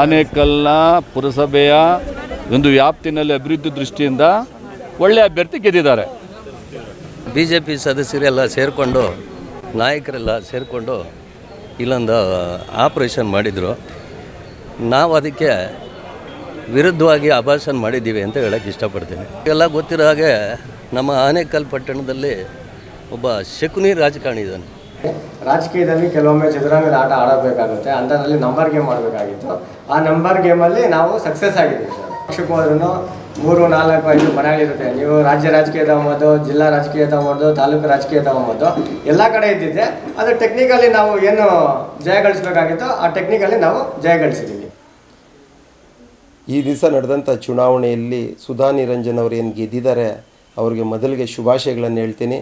ಆನೇಕಲ್ನ ಪುರಸಭೆಯ ಒಂದು ವ್ಯಾಪ್ತಿನಲ್ಲಿ ಅಭಿವೃದ್ಧಿ ದೃಷ್ಟಿಯಿಂದ ಒಳ್ಳೆಯ ಅಭ್ಯರ್ಥಿ ಗೆದ್ದಿದ್ದಾರೆ. ಬಿ ಜೆ ಪಿ ಸದಸ್ಯರೆಲ್ಲ ಸೇರಿಕೊಂಡು, ನಾಯಕರೆಲ್ಲ ಸೇರಿಕೊಂಡು ಇಲ್ಲೊಂದು ಆಪ್ರೇಷನ್ ಮಾಡಿದರು. ನಾವು ಅದಕ್ಕೆ ವಿರುದ್ಧವಾಗಿ ಅಭಾಷಣ ಮಾಡಿದ್ದೀವಿ ಅಂತ ಹೇಳೋಕ್ಕೆ ಇಷ್ಟಪಡ್ತೀನಿ. ಎಲ್ಲ ಗೊತ್ತಿರೋ ಹಾಗೆ ನಮ್ಮ ಆನೇಕಲ್ ಪಟ್ಟಣದಲ್ಲಿ ಒಬ್ಬ ಶಕುನಿ ರಾಜಕಾರಣಿ ಇದ್ದಾನೆ. ರಾಜಕೀಯದಲ್ಲಿ ಕೆಲವೊಮ್ಮೆ ಚದುರಂಗದ ಆಟ ಆಡಬೇಕಾಗುತ್ತೆ. ಅಂಥದ್ರಲ್ಲಿ ನಂಬರ್ ಗೇಮ್ ಮಾಡಬೇಕಾಗಿತ್ತು. ಆ ನಂಬರ್ ಗೇಮಲ್ಲಿ ನಾವು ಸಕ್ಸಸ್ ಆಗಿದ್ದೀವಿ ಸರ್. ಪಕ್ಷಕ್ಕೆ ಹೋದ್ರೂ ಮೂರು, ನಾಲ್ಕು, ಐದು ಮನೆಗಳಿರುತ್ತೆ ನೀವು ರಾಜ್ಯ ರಾಜಕೀಯ ತಗೊಂಬೋದು ಜಿಲ್ಲಾ ರಾಜಕೀಯ ತಗೊಂಬೋದು ತಾಲೂಕು ರಾಜಕೀಯ ತಗೊಂಬೋದು ಎಲ್ಲ ಕಡೆ ಇದ್ದಿದ್ದೆ. ಅದು ಟೆಕ್ನಿಕಲಿ ನಾವು ಏನು ಜಯ ಗಳಿಸಬೇಕಾಗಿತ್ತು ಆ ಟೆಕ್ನಿಕಲ್ಲಿ ನಾವು ಜಯ ಗಳಿಸಿದ್ದೀವಿ ಈ ದಿವಸ ನಡೆದಂಥ ಚುನಾವಣೆಯಲ್ಲಿ ಸುಧಾ ನಿರಂಜನ್ ಅವರು ಏನು ಗೆದ್ದಿದ್ದಾರೆ, ಅವರಿಗೆ ಮೊದಲಿಗೆ ಶುಭಾಶಯಗಳನ್ನು ಹೇಳ್ತೀನಿ.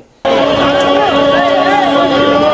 Senhor.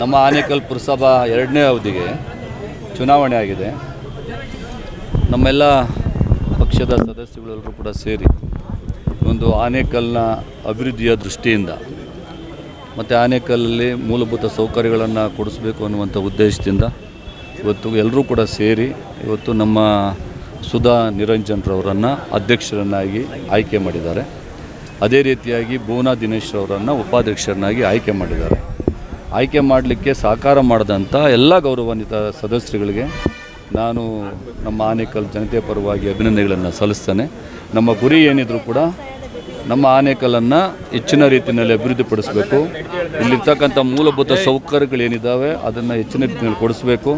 ನಮ್ಮ ಆನೇಕಲ್ ಪುರಸಭಾ ಎರಡನೇ ಅವಧಿಗೆ ಚುನಾವಣೆ ಆಗಿದೆ. ನಮ್ಮೆಲ್ಲ ಪಕ್ಷದ ಸದಸ್ಯಗಳೆಲ್ಲರೂ ಕೂಡ ಸೇರಿ ಒಂದು ಆನೇಕಲ್ನ ಅಭಿವೃದ್ಧಿಯ ದೃಷ್ಟಿಯಿಂದ ಮತ್ತು ಆನೇಕಲ್ಲಲ್ಲಿ ಮೂಲಭೂತ ಸೌಕರ್ಯಗಳನ್ನು ಕೊಡಿಸ್ಬೇಕು ಅನ್ನುವಂಥ ಉದ್ದೇಶದಿಂದ ಇವತ್ತು ಎಲ್ಲರೂ ಕೂಡ ಸೇರಿ ಇವತ್ತು ನಮ್ಮ ಸುಧಾ ನಿರಂಜನ್ರವರನ್ನು ಅಧ್ಯಕ್ಷರನ್ನಾಗಿ ಆಯ್ಕೆ ಮಾಡಿದ್ದಾರೆ. ಅದೇ ರೀತಿಯಾಗಿ ಭುವನಾ ದಿನೇಶ್ ಅವರನ್ನು ಉಪಾಧ್ಯಕ್ಷರನ್ನಾಗಿ ಆಯ್ಕೆ ಮಾಡಿದ್ದಾರೆ. ಆಯ್ಕೆ ಮಾಡಲಿಕ್ಕೆ ಸಹಕಾರ ಮಾಡಿದಂಥ ಎಲ್ಲ ಗೌರವಾನ್ವಿತ ಸದಸ್ಯರುಗಳಿಗೆ ನಾನು ನಮ್ಮ ಆನೇಕಲ್ ಜನತೆ ಪರವಾಗಿ ಅಭಿನಂದನೆಗಳನ್ನು ಸಲ್ಲಿಸ್ತೇನೆ. ನಮ್ಮ ಗುರಿ ಏನಿದ್ರೂ ಕೂಡ ನಮ್ಮ ಆನೇಕಲ್ಲನ್ನು ಹೆಚ್ಚಿನ ರೀತಿಯಲ್ಲಿ ಅಭಿವೃದ್ಧಿಪಡಿಸಬೇಕು. ಇಲ್ಲಿರ್ತಕ್ಕಂಥ ಮೂಲಭೂತ ಸೌಕರ್ಯಗಳೇನಿದ್ದಾವೆ ಅದನ್ನು ಹೆಚ್ಚಿನ ರೀತಿಯಲ್ಲಿ ಕೊಡಿಸಬೇಕು.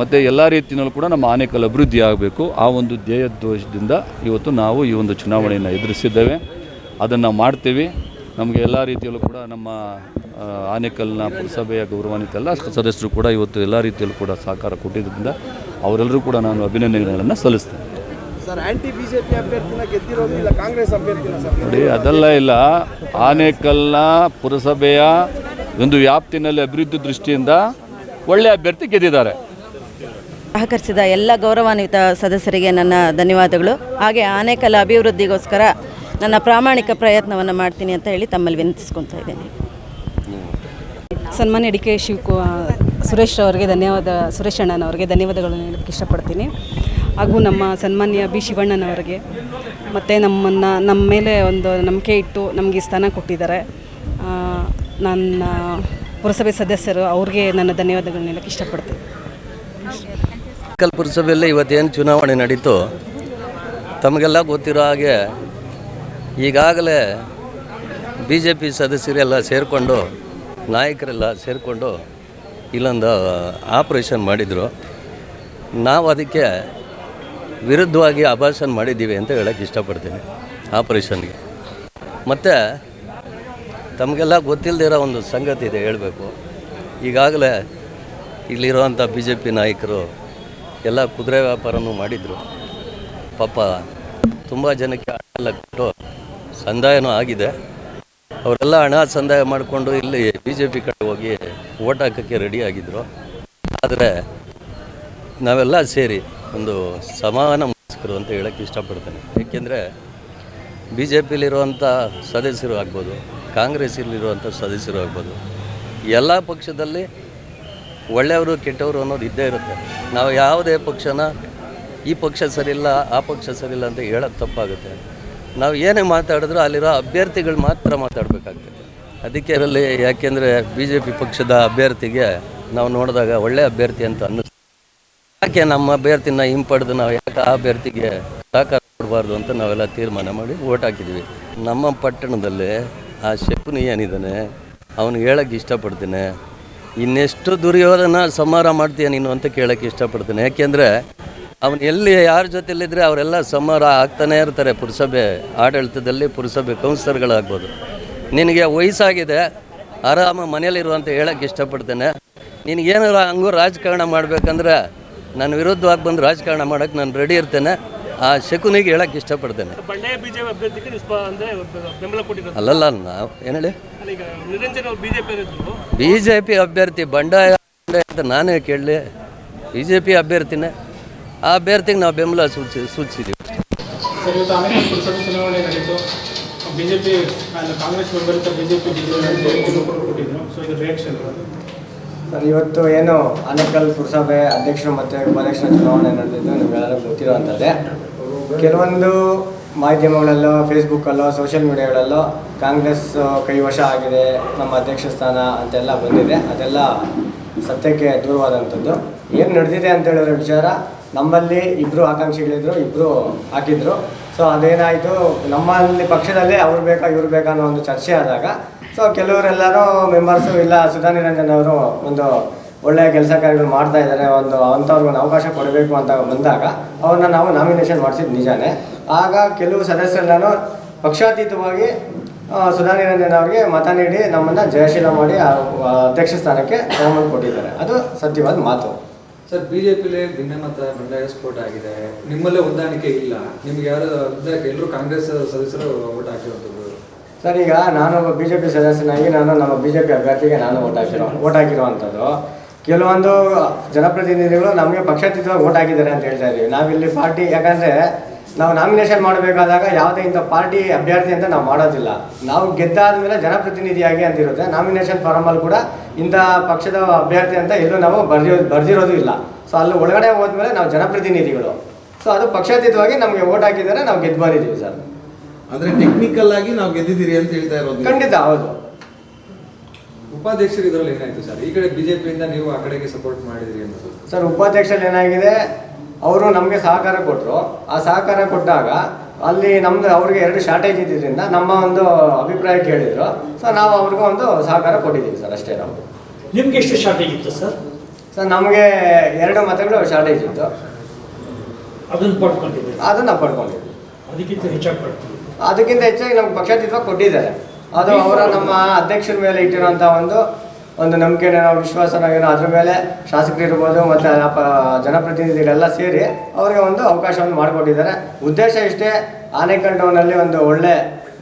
ಮತ್ತು ಎಲ್ಲ ರೀತಿಯಲ್ಲೂ ಕೂಡ ನಮ್ಮ ಆನೇಕಲ್ ಅಭಿವೃದ್ಧಿ ಆಗಬೇಕು. ಆ ಒಂದು ಧ್ಯೇಯದ್ವೇಷದಿಂದ ಇವತ್ತು ನಾವು ಈ ಒಂದು ಚುನಾವಣೆಯನ್ನು ಎದುರಿಸಿದ್ದೇವೆ. ಅದನ್ನು ಮಾಡ್ತೀವಿ. ನಮಗೆ ಎಲ್ಲ ರೀತಿಯಲ್ಲೂ ಕೂಡ ನಮ್ಮ ಆನೇಕಲ್ನ ಪುರಸಭೆಯ ಗೌರವಾನ್ವಿತ ಎಲ್ಲ ಸದಸ್ಯರು ಕೂಡ ಇವತ್ತು ಎಲ್ಲ ರೀತಿಯಲ್ಲೂ ಕೂಡ ಸಹಕಾರ ಕೊಟ್ಟಿದ್ದರಿಂದ ಅವರೆಲ್ಲರೂ ಕೂಡ ನಾನು ಅಭಿನಂದನೆಗಳನ್ನು ಸಲ್ಲಿಸ್ತೇನೆ. ಸರ್ ಆಂಟಿ ಬಿಜೆಪಿ ಅಭ್ಯರ್ಥಿನ ಗೆದ್ದಿರೋದು ಕಾಂಗ್ರೆಸ್ ಅಭ್ಯರ್ಥಿನ ಸರ್? ನೋಡಿ ಅದೆಲ್ಲ ಇಲ್ಲ. ಆನೇಕಲ್ನ ಪುರಸಭೆಯ ಒಂದು ವ್ಯಾಪ್ತಿನಲ್ಲಿ ಅಭಿವೃದ್ಧಿ ದೃಷ್ಟಿಯಿಂದ ಒಳ್ಳೆಯ ಅಭ್ಯರ್ಥಿ ಗೆದ್ದಿದ್ದಾರೆ. ಸಹಕರಿಸಿದ ಎಲ್ಲ ಗೌರವಾನ್ವಿತ ಸದಸ್ಯರಿಗೆ ನನ್ನ ಧನ್ಯವಾದಗಳು. ಹಾಗೆ ಆನೇಕಲ್ ಅಭಿವೃದ್ಧಿಗೋಸ್ಕರ ನನ್ನ ಪ್ರಾಮಾಣಿಕ ಪ್ರಯತ್ನವನ್ನು ಮಾಡ್ತೀನಿ ಅಂತ ಹೇಳಿ ತಮ್ಮಲ್ಲಿ ವಿನಂತಿಸ್ಕೊತಾ ಇದ್ದೇನೆ. ಸನ್ಮಾನ್ಯ ಡಿ ಕೆ ಶಿವಕು ಸುರೇಶ್ ಅವರಿಗೆ ಧನ್ಯವಾದ, ಸುರೇಶ್ ಅಣ್ಣನವರಿಗೆ ಧನ್ಯವಾದಗಳನ್ನು ಹೇಳಕ್ಕೆ ಇಷ್ಟಪಡ್ತೀನಿ. ಹಾಗೂ ನಮ್ಮ ಸನ್ಮಾನ್ಯ ಬಿ ಶಿವಣ್ಣನವರಿಗೆ, ಮತ್ತು ನಮ್ಮನ್ನು, ನಮ್ಮ ಮೇಲೆ ಒಂದು ನಂಬಿಕೆ ಇಟ್ಟು ನಮಗೆ ಸ್ಥಾನ ಕೊಟ್ಟಿದ್ದಾರೆ. ನನ್ನ ಪುರಸಭೆ ಸದಸ್ಯರು ಅವ್ರಿಗೆ ನನ್ನ ಧನ್ಯವಾದಗಳನ್ನ ಹೇಳಕ್ಕೆ ಇಷ್ಟಪಡ್ತೀನಿ. ಕಲ್ ಪುರಸಭೆಯಲ್ಲಿ ಇವತ್ತೇನು ಚುನಾವಣೆ ನಡೀತು ತಮಗೆಲ್ಲ ಗೊತ್ತಿರೋ ಹಾಗೆ ಈಗಾಗಲೇ ಬಿ ಜೆ ಪಿ ಸದಸ್ಯರೆಲ್ಲ ಸೇರಿಕೊಂಡು ನಾಯಕರೆಲ್ಲ ಸೇರಿಕೊಂಡು ಇಲ್ಲೊಂದು ಆಪ್ರೇಷನ್ ಮಾಡಿದರು. ನಾವು ಅದಕ್ಕೆ ವಿರುದ್ಧವಾಗಿ ಅಭಾಷಣ ಮಾಡಿದ್ದೀವಿ ಅಂತ ಹೇಳೋಕ್ಕೆ ಇಷ್ಟಪಡ್ತೀನಿ ಆಪ್ರೇಷನ್ಗೆ. ಮತ್ತು ತಮಗೆಲ್ಲ ಗೊತ್ತಿಲ್ಲದಿರೋ ಒಂದು ಸಂಗತಿ ಇದೆ ಹೇಳಬೇಕು. ಈಗಾಗಲೇ ಇಲ್ಲಿರುವಂಥ ಬಿ ಜೆ ಪಿ ನಾಯಕರು ಎಲ್ಲ ಕುದುರೆ ವ್ಯಾಪಾರನೂ ಮಾಡಿದರು. ಪಾಪ ತುಂಬ ಜನಕ್ಕೆ ಹಣ ಎಲ್ಲ ಕೊಟ್ಟು ಸಂದಾಯನೂ ಆಗಿದೆ. ಅವರೆಲ್ಲ ಹಣ ಸಂದಾಯ ಮಾಡಿಕೊಂಡು ಇಲ್ಲಿ ಬಿ ಜೆ ಪಿ ಕಡೆ ಹೋಗಿ ಓಟ್ ಹಾಕೋಕ್ಕೆ ರೆಡಿ ಆಗಿದ್ದರು ಆದರೆ ನಾವೆಲ್ಲ ಸೇರಿ ಒಂದು ಸಮಾನ ಮನಸ್ಕರು ಅಂತ ಹೇಳೋಕ್ಕೆ ಇಷ್ಟಪಡ್ತೇನೆ. ಏಕೆಂದರೆ ಬಿ ಜೆ ಪಿಲಿರುವಂಥ ಸದಸ್ಯರು ಆಗ್ಬೋದು ಕಾಂಗ್ರೆಸ್ಸಲ್ಲಿರುವಂಥ ಸದಸ್ಯರು ಆಗ್ಬೋದು, ಎಲ್ಲ ಪಕ್ಷದಲ್ಲಿ ಒಳ್ಳೆಯವರು ಕೆಟ್ಟವರು ಅನ್ನೋದು ಇದ್ದೇ ಇರುತ್ತೆ. ನಾವು ಯಾವುದೇ ಪಕ್ಷನ ಈ ಪಕ್ಷ ಸರಿಯಿಲ್ಲ, ಆ ಪಕ್ಷ ಸರಿಯಿಲ್ಲ ಅಂತ ಹೇಳೋದು ತಪ್ಪಾಗುತ್ತೆ. ನಾವು ಏನೇ ಮಾತಾಡಿದ್ರೂ ಅಲ್ಲಿರೋ ಅಭ್ಯರ್ಥಿಗಳು ಮಾತ್ರ ಮಾತಾಡಬೇಕಾಗ್ತದೆ. ಅದಕ್ಕೆ ಅದರಲ್ಲಿ ಯಾಕೆಂದರೆ ಬಿ ಜೆ ಪಿ ಪಕ್ಷದ ಅಭ್ಯರ್ಥಿಗೆ ನಾವು ನೋಡಿದಾಗ ಒಳ್ಳೆ ಅಭ್ಯರ್ಥಿ ಅಂತ ಅನ್ನಿಸ್ತು. ಯಾಕೆ ನಮ್ಮ ಅಭ್ಯರ್ಥಿನ ಹಿಂಪಡೆದು ನಾವು ಯಾಕೆ ಆ ಅಭ್ಯರ್ಥಿಗೆ ಸಹಕಾರ ಕೊಡಬಾರ್ದು ಅಂತ ನಾವೆಲ್ಲ ತೀರ್ಮಾನ ಮಾಡಿ ಓಟ್ ಹಾಕಿದ್ವಿ ನಮ್ಮ ಪಟ್ಟಣದಲ್ಲಿ ಆ ಶಕುನಿ ಏನಿದ್ದಾನೆ, ಅವನು ಹೇಳೋಕ್ಕೆ ಇಷ್ಟಪಡ್ತೀನಿ. ಇನ್ನೆಷ್ಟು ದುರ್ಯೋಧನ ಸಂಹಾರ ಮಾಡ್ತೀಯ ನೀನು ಅಂತ ಕೇಳೋಕ್ಕೆ ಇಷ್ಟಪಡ್ತೀನಿ. ಯಾಕೆಂದರೆ ಅವನು ಎಲ್ಲಿ ಯಾರ ಜೊತೆಲಿದ್ದರೆ ಅವರೆಲ್ಲ ಸಮರ ಆಗ್ತಾನೇ ಇರ್ತಾರೆ ಪುರಸಭೆ ಆಡಳಿತದಲ್ಲಿ ಪುರಸಭೆ ಕೌನ್ಸಿಲರ್ಗಳಾಗ್ಬೋದು. ನಿನಗೆ ವಯಸ್ಸಾಗಿದೆ ಆರಾಮ ಮನೇಲಿರುವಂತ ಹೇಳೋಕ್ಕೆ ಇಷ್ಟಪಡ್ತೇನೆ. ನಿನಗೇನಾರ ಹಂಗೂ ರಾಜಕಾರಣ ಮಾಡಬೇಕಂದ್ರೆ ನನ್ನ ವಿರುದ್ಧವಾಗಿ ಬಂದು ರಾಜಕಾರಣ ಮಾಡೋಕ್ಕೆ ನಾನು ರೆಡಿ ಇರ್ತೇನೆ. ಆ ಶಕುನಿಗೆ ಹೇಳೋಕ್ಕೆ ಇಷ್ಟಪಡ್ತೇನೆ. ಅಲ್ಲಲ್ಲ ನಾವು ಏನು ಹೇಳಿ? ಬಿ ಜೆ ಪಿ ಅಭ್ಯರ್ಥಿ ಬಂಡಾಯ ಅಂತ ನಾನೇ ಕೇಳಲಿ. ಬಿ ಜೆ ಪಿ ಅಭ್ಯರ್ಥಿನೇ. ಆ ಅಭ್ಯರ್ಥಿಗೆ ನಾವು ಬೆಂಬಲ ಸೂಚಿ ಸೂಚಿಸಿದ್ದೀವಿ ಬಿಜೆಪಿ ಕಾಂಗ್ರೆಸ್ ಬೆಂಬಲಿತ ಬಿಜೆಪಿ ಗೆಲುವು ಕೊಟ್ಟಿದ್ರು ಸೊ ಇದು ರಿಯಾಕ್ಷನ್ ಸರ್ ಇವತ್ತು ಏನು ಆನೇಕಲ್ ಪುರಸಭೆ ಅಧ್ಯಕ್ಷರು ಮತ್ತು ಉಪಾಧ್ಯಕ್ಷರ ಚುನಾವಣೆ ನಡೆದಿದ್ದು ಗೊತ್ತಿರೋ ಗೊತ್ತಿರುವಂಥದ್ದೇ ಕೆಲವೊಂದು ಮಾಧ್ಯಮಗಳಲ್ಲೋ ಫೇಸ್ಬುಕ್ಕಲ್ಲೋ ಸೋಷಿಯಲ್ ಮೀಡಿಯಾಗಳಲ್ಲೋ ಕಾಂಗ್ರೆಸ್ ಕೈ ಕೈವಶ ಆಗಿದೆ ನಮ್ಮ ಅಧ್ಯಕ್ಷ ಸ್ಥಾನ ಅಂತೆಲ್ಲ ಬಂದಿದೆ. ಅದೆಲ್ಲ ಸತ್ಯಕ್ಕೆ ದೂರವಾದಂಥದ್ದು. ಏನು ನಡೆದಿದೆ ಅಂತ ಹೇಳಿರೋ ವಿಚಾರ ನಮ್ಮಲ್ಲಿ ಇಬ್ಬರು ಆಕಾಂಕ್ಷಿಗಳಿದ್ರು ಇಬ್ಬರು ಹಾಕಿದ್ರು. ಸೊ ಅದೇನಾಯಿತು, ನಮ್ಮಲ್ಲಿ ಪಕ್ಷದಲ್ಲಿ ಅವ್ರು ಬೇಕಾ, ಇವ್ರು ಬೇಕಾ ಅನ್ನೋ ಒಂದು ಚರ್ಚೆ ಆದಾಗ ಸೊ ಕೆಲವರೆಲ್ಲರೂ ಮೆಂಬರ್ಸು ಇಲ್ಲ ಸುಧಾ ನಿರಂಜನ್ ಅವರು ಒಂದು ಒಳ್ಳೆಯ ಕೆಲಸ ಕಾರ್ಯಗಳು ಮಾಡ್ತಾ ಇದ್ದಾರೆ, ಒಂದು ಅಂಥವ್ರಿಗೆ ಒಂದು ಅವಕಾಶ ಕೊಡಬೇಕು ಅಂತ ಬಂದಾಗ, ಅವ್ರನ್ನ ನಾವು ನಾಮಿನೇಷನ್ ಮಾಡಿಸಿದ್ದು ನಿಜಾನೇ. ಆಗ ಕೆಲವು ಸದಸ್ಯರೆಲ್ಲೂ ಪಕ್ಷಾತೀತವಾಗಿ ಸುಧಾ ನಿರಂಜನ್ ಅವರಿಗೆ ಮತ ನೀಡಿ ನಮ್ಮನ್ನು ಜಯಶೀಲ ಮಾಡಿ ಅಧ್ಯಕ್ಷ ಸ್ಥಾನಕ್ಕೆ ತಗೊಂಬಂದು ಕೊಟ್ಟಿದ್ದಾರೆ. ಅದು ಸತ್ಯವಾದ ಮಾತು. ಸರ್, ಬಿಜೆಪಿಲೇ ಭಿನ್ನಮತ ಬಂಡಾಯ ಸ್ಫೋಟ ಆಗಿದೆ. ನಿಮ್ಮಲ್ಲೇ ಹೊಂದಾಣಿಕೆ ಇಲ್ಲ. ನಿಮ್ಗೆ ಯಾರು ಎಲ್ಲರೂ ಕಾಂಗ್ರೆಸ್ ಸದಸ್ಯರು ಓಟ್ ಹಾಕಿರುವಂಥದ್ದು ಸರ್, ಈಗ ನಾನೊಬ್ಬ ಬಿ ಜೆ ಪಿ ಸದಸ್ಯನಾಗಿ ನಾನು ನಮ್ಮ ಬಿ ಜೆ ಪಿ ಅಭ್ಯರ್ಥಿಗೆ ನಾನು ಓಟ್ ಹಾಕಿರೋ ಓಟ್ ಹಾಕಿರುವಂಥದ್ದು. ಕೆಲವೊಂದು ಜನಪ್ರತಿನಿಧಿಗಳು ನಮಗೆ ಪಕ್ಷಾತೀತವಾಗಿ ಓಟ್ ಹಾಕಿದ್ದಾರೆ ಅಂತ ಹೇಳ್ತಾ ಇದ್ದೀವಿ. ನಾವಿಲ್ಲಿ ಪಾರ್ಟಿ, ಯಾಕಂದರೆ ನಾವು ನಾಮಿನೇಷನ್ ಮಾಡಬೇಕಾದಾಗ ಯಾವುದೇ ಇಂಥ ಪಾರ್ಟಿ ಅಭ್ಯರ್ಥಿ ಅಂತ ನಾವು ಮಾಡೋದಿಲ್ಲ. ನಾವು ಗೆದ್ದಾದ ಮೇಲೆ ಜನಪ್ರತಿನಿಧಿಯಾಗಿ ಅಂತಿರುತ್ತೆ ನಾಮಿನೇಷನ್ ಫಾರಮಲ್ಲಿ ಕೂಡ ಇಂಥ ಪಕ್ಷದ ಅಭ್ಯರ್ಥಿ ಅಂತ ಎಲ್ಲೂ ನಾವು ಬರ್ದಿ ಬರ್ದಿರೋದು ಇಲ್ಲ. ಸೊ ಅಲ್ಲಿ ಒಳಗಡೆ ಹೋದ್ಮೇಲೆ ನಾವು ಜನಪ್ರತಿನಿಧಿಗಳು. ಸೊ ಅದು ಪಕ್ಷಾತೀತವಾಗಿ ನಮಗೆ ಓಟ್ ಹಾಕಿದರೆ ನಾವು ಗೆದ್ದು ಬಂದಿದ್ದೀವಿ ಸರ್. ಅಂದ್ರೆ ಟೆಕ್ನಿಕಲ್ ಆಗಿ ನಾವು ಗೆದ್ದಿದ್ದೀರಿ ಅಂತ ಹೇಳ್ತಾ ಇರೋದು ಖಂಡಿತ ಹೌದು. ಉಪಾಧ್ಯಕ್ಷರು ಇದರಲ್ಲಿ ಏನಾಯಿತು ಸರ್? ಈ ಕಡೆ ಬಿಜೆಪಿಯಿಂದ ನೀವು ಆ ಕಡೆಗೆ ಸಪೋರ್ಟ್ ಮಾಡಿದಿರಿ ಅಂತ ಸರ್ ಉಪಾಧ್ಯಕ್ಷರಲ್ಲಿ ಏನಾಗಿದೆ? ಅವರು ನಮಗೆ ಸಹಕಾರ ಕೊಟ್ಟರು ಆ ಸಹಕಾರ ಕೊಟ್ಟಾಗ ಅಲ್ಲಿ ನಮ್ಮದು ಅವ್ರಿಗೆ ಎರಡು ಶಾರ್ಟೇಜ್ ಇದ್ದಿದ್ದರಿಂದ ನಮ್ಮ ಒಂದು ಅಭಿಪ್ರಾಯ ಕೇಳಿದರು. ಸೊ ನಾವು ಅವ್ರಿಗೂ ಒಂದು ಸಹಕಾರ ಕೊಟ್ಟಿದ್ದೀವಿ ಸರ್ ಅಷ್ಟೇ ನಾವು. ನಿಮ್ಗೆ ಎಷ್ಟು ಶಾರ್ಟೇಜ್ ಇತ್ತು ಸರ್? ಸರ್ ನಮಗೆ ಎರಡು ಮತಗಳು ಶಾರ್ಟೇಜ್ ಇತ್ತು. ಅದನ್ನು ಪಡ್ಕೊಂಡಿದ್ದೀವಿ ಅದನ್ನು ನಾವು ಪಡ್ಕೊಂಡಿದ್ವಿ ಅದಕ್ಕಿಂತ ಹೆಚ್ಚಾಗಿ ಪಡ್ತೀವಿ ಅದಕ್ಕಿಂತ ಹೆಚ್ಚಾಗಿ ನಮ್ಗೆ ಪಕ್ಷಾತೀತವಾಗಿ ಕೊಟ್ಟಿದ್ದಾರೆ. ಅದು ಅವರ ನಮ್ಮ ಅಧ್ಯಕ್ಷರ ಮೇಲೆ ಇಟ್ಟಿರುವಂಥ ಒಂದು ಒಂದು ನಂಬಿಕೆನ ನಾವು ವಿಶ್ವಾಸನ ಏನೋ ಅದ್ರ ಮೇಲೆ ಶಾಸಕರು ಇರ್ಬೋದು ಮತ್ತು ಜನಪ್ರತಿನಿಧಿಗಳೆಲ್ಲ ಸೇರಿ ಅವರಿಗೆ ಒಂದು ಅವಕಾಶವನ್ನು ಮಾಡಿಕೊಟ್ಟಿದ್ದಾರೆ. ಉದ್ದೇಶ ಇಷ್ಟೇ ಆನೇಕಲ್ ಟೌನಲ್ಲಿ ಒಂದು ಒಳ್ಳೆ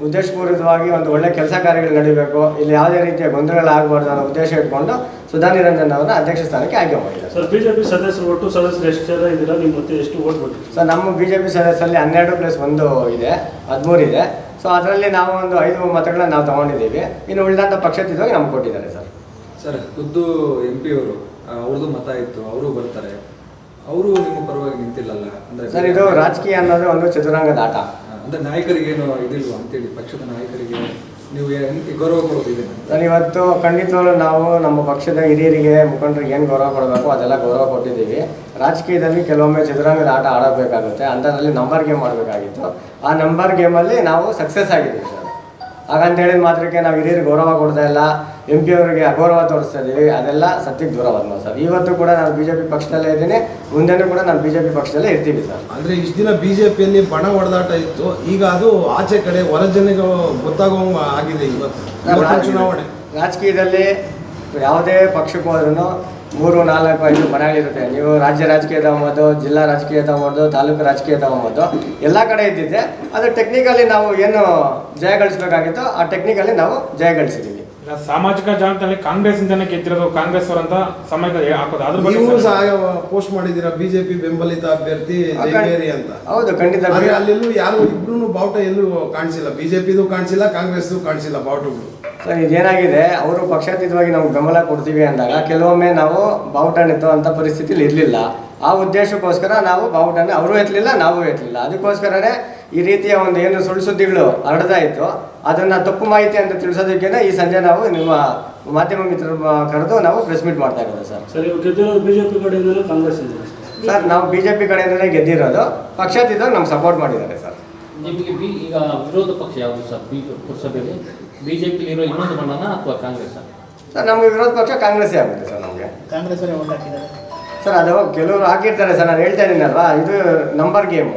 ಉದ್ದೇಶಪೂರ್ವಕವಾಗಿ ಒಂದು ಒಳ್ಳೆ ಕೆಲಸ ಕಾರ್ಯಗಳು ನಡೀಬೇಕು. ಇಲ್ಲಿ ಯಾವುದೇ ರೀತಿಯ ಗೊಂದಲಗಳಾಗಬಾರ್ದು ಅನ್ನೋ ಉದ್ದೇಶ ಇಟ್ಕೊಂಡು ಸುಧಾ ನಿರಂಜನ್ ಅವರನ್ನ ಅಧ್ಯಕ್ಷ ಸ್ಥಾನಕ್ಕೆ ಆಯ್ಕೆ ಮಾಡಿದ್ದಾರೆ. ಸರ್ ಬಿಜೆಪಿ ಸದಸ್ಯರು ಒಟ್ಟು ಸದಸ್ಯರು ಎಷ್ಟು ಜನ ಇದ್ದೀರಾ? ನಿಮ್ಮ ಮತ್ತೆ ಎಷ್ಟು ಓಟ್ ಬಂದಿದೆ? ಸರ್ ನಮ್ಮ ಬಿ ಜೆ ಪಿ ಸದಸ್ಯರಲ್ಲಿ ಹನ್ನೆರಡು ಪ್ಲಸ್ ಒಂದು ಇದೆ ಹದಿಮೂರು ಇದೆ. ಸೊ ಅದರಲ್ಲಿ ನಾವು ಒಂದು ಐದು ಮತಗಳನ್ನ ನಾವು ತಗೊಂಡಿದ್ದೀವಿ. ಇನ್ನು ಉಳಿದಂಥ ಪಕ್ಷತಿದ್ವಾಗಿ ನಮ್ಗೆ ಕೊಟ್ಟಿದ್ದಾರೆ ಸರ್. ಸರ್ ಖುದ್ದು ಎಂ ಪಿ ಅವರು ಅವ್ರದ್ದು ಮತ ಇತ್ತು ಅವರು ಬರ್ತಾರೆ. ಅವರು ನಿಮ್ಮ ಪರವಾಗಿ ನಿಂತಿಲ್ಲಲ್ಲ? ಅಂದ್ರೆ ಸರ್ ಇದು ರಾಜಕೀಯ ಅನ್ನೋದು ಒಂದು ಚದುರಂಗದ ಆಟ ಅಂದ್ರೆ ಅಂದ್ರೆ ನಾಯಕರಿಗೇನು ಇದಿಲ್ವಾ ಅಂತೇಳಿ ಪಕ್ಷದ ನಾಯಕರಿಗೆ? ನೀವು ಗೌರವ ಕೊಡೋದಿದೆ ಸರ್ ಇವತ್ತು ಖಂಡಿತವಾಗ್ಲೂ ನಾವು ನಮ್ಮ ಪಕ್ಷದ ಹಿರಿಯರಿಗೆ ಮುಖಂಡರಿಗೆ ಏನು ಗೌರವ ಕೊಡಬೇಕು ಅದೆಲ್ಲ ಗೌರವ ಕೊಟ್ಟಿದ್ದೀವಿ. ರಾಜಕೀಯದಲ್ಲಿ ಕೆಲವೊಮ್ಮೆ ಚದುರಂಗದ ಆಟ ಆಡಬೇಕಾಗುತ್ತೆ ಅಂಥದ್ರಲ್ಲಿ ನಂಬರ್ ಗೇಮ್ ಮಾಡಬೇಕಾಗಿತ್ತು. ಆ ನಂಬರ್ ಗೇಮಲ್ಲಿ ನಾವು ಸಕ್ಸಸ್ ಆಗಿದ್ದೀವಿ ಸರ್. ಹಾಗಂತ ಹೇಳಿದ ಮಾತ್ರಕ್ಕೆ ನಾವು ಹಿರಿಯರಿಗೆ ಗೌರವ ಕೊಡ್ತಾ ಇಲ್ಲ. ಎಂ ಪಿ ಅವರಿಗೆ ಅಗೌರವ ತೋರಿಸ್ತಾ ಇದ್ದೀವಿ ಅದೆಲ್ಲ ಸತ್ಯಕ್ಕೆ ದೂರವಾದ ಸರ್. ಇವತ್ತು ಕೂಡ ನಾನು ಬಿ ಜೆ ಪಿ ಪಕ್ಷದಲ್ಲೇ ಇದ್ದೀನಿ. ಮುಂದೆನೂ ಕೂಡ ನಾನು ಬಿ ಜೆ ಪಿ ಪಕ್ಷದಲ್ಲೇ ಇರ್ತೀವಿ ಸರ್. ಅಂದರೆ ಇಷ್ಟು ದಿನ ಬಿ ಜೆ ಪಿಯಲ್ಲಿ ಬಣ ಹೊಡೆದಾಟ ಇತ್ತು. ಈಗ ಅದು ಆಚೆ ಕಡೆ ಹೊರ ಜನಕ್ಕೆ ಗೊತ್ತಾಗೋ ಆಗಿದೆ ಇವತ್ತು. ಚುನಾವಣೆ. ರಾಜಕೀಯದಲ್ಲಿ ಯಾವುದೇ ಪಕ್ಷಕ್ಕೂ ಹೋದ್ರೂ ಮೂರು ನಾಲ್ಕು ಐದು ಮನೆಗಳಿರುತ್ತೆ. ನೀವು ರಾಜ್ಯ ರಾಜಕೀಯ ತಗೊಂಬೋದು ಜಿಲ್ಲಾ ರಾಜಕೀಯ ತಗೊಂಬೋದು ತಾಲೂಕು ರಾಜಕೀಯ ತಗೊಂಬೋದು ಎಲ್ಲ ಕಡೆ ಇದ್ದಿದ್ದೆ. ಅದು ಟೆಕ್ನಿಕಲಿ ನಾವು ಏನು ಜಯ ಗಳಿಸ್ಬೇಕಾಗಿತ್ತೋ ಆ ಟೆಕ್ನಿಕಲಿ ನಾವು ಜಯ ಗಳಿಸಿದ್ದೀವಿ ಈಗ ಸಾಮಾಜಿಕ ಜಾಲತಾಣದಲ್ಲಿ ಕಾಂಗ್ರೆಸ್ ಇಂದಾನೆ ಗೆದ್ದಿರೋದು ಕಾಂಗ್ರೆಸ್ ಅವರಂತ ಸಮಯದಲ್ಲಿ ಹಾಕೋದು. ಅದ್ರ ಬಗ್ಗೆ ನೀವು ಸಹ ಪೋಸ್ಟ್ ಮಾಡಿದ್ದೀರಾ ಬಿಜೆಪಿ ಬೆಂಬಲಿತ ಅಭ್ಯರ್ಥಿ ಅಂತ? ಹೌದು ಖಂಡಿತ ಆದ್ರೆ ಅಲ್ಲೆಲ್ಲೂ ಯಾರು ಇಬ್ರು ಬಾವುಟ ಎಲ್ಲೂ ಕಾಣಿಸಿಲ್ಲ. ಬಿಜೆಪಿದು ಕಾಣಿಸಿಲ್ಲ ಕಾಂಗ್ರೆಸ್ ಕಾಣಿಸಿಲ್ಲ ಬಾವುಟಗಳು. ಸರ್ ಇದೇನಾಗಿದೆ? ಅವರು ಪಕ್ಷಾತೀತವಾಗಿ ನಮ್ಗೆ ಬೆಂಬಲ ಕೊಡ್ತೀವಿ ಅಂದಾಗ ಕೆಲವೊಮ್ಮೆ ನಾವು ಬಾವುಟ ಅಂತ ಪರಿಸ್ಥಿತಿಲಿ ಇರಲಿಲ್ಲ. ಆ ಉದ್ದೇಶಕ್ಕೋಸ್ಕರ ನಾವು ಬಾವುಟನ ಅವರು ಎತ್ತಲಿಲ್ಲ ನಾವು ಎತ್ತಲಿಲ್ಲ. ಅದಕ್ಕೋಸ್ಕರನೇ ಈ ರೀತಿಯ ಒಂದು ಏನು ಸುಳ್ಳು ಸುದ್ದಿಗಳು ಹರಡ್ತಾ ಇತ್ತು. ಅದನ್ನು ತಪ್ಪು ಮಾಹಿತಿ ಅಂತ ತಿಳಿಸೋದಕ್ಕೆ ಈ ಸಂಜೆ ನಾವು ನಿಮ್ಮ ಮಾಧ್ಯಮ ಮಿತ್ರರು ಕರೆದು ನಾವು ಪ್ರೆಸ್ ಮೀಟ್ ಮಾಡ್ತಾ ಇರೋದು ಸರ್. ಸರ್ ಇವಾಗ ಗೆದ್ದಿರೋದು ಬಿಜೆಪಿ ಕಡೆಯಿಂದಲೂ ಕಾಂಗ್ರೆಸ್ ಸರ್ ನಾವು ಬಿಜೆಪಿ ಜೆ ಪಿ ಕಡೆಯಿಂದಲೇ ಗೆದ್ದಿರೋದು. ಪಕ್ಷಾತೀತವಾಗಿ ನಮ್ಗೆ ಸಪೋರ್ಟ್ ಮಾಡಿದ್ದಾರೆ ಸರ್. ನಿಮಗೆ ಬಿ ಈಗ ವಿರೋಧ ಪಕ್ಷ ಯಾವುದು ಸರ್? ಬಿ ಪುರಸಭೆಯಲ್ಲಿ ಬಿ ಜೆ ಇರೋ ಇನ್ನೊಂದು ಬಣ್ಣನ ಅಥವಾ ಕಾಂಗ್ರೆಸ್ ಸರ್ ನಮಗೆ ವಿರೋಧ ಪಕ್ಷ ಕಾಂಗ್ರೆಸ್ಸೇ ಆಗುತ್ತೆ ಸರ್ ನಮಗೆ. ಕಾಂಗ್ರೆಸ್ ಸರ್ ಅದು ಕೆಲವರು ಹಾಕಿರ್ತಾರೆ ಸರ್ ನಾನು ಹೇಳ್ತಾ ಇದ್ದೀನಲ್ವಾ ಇದು ನಂಬರ್ ಗೇಮು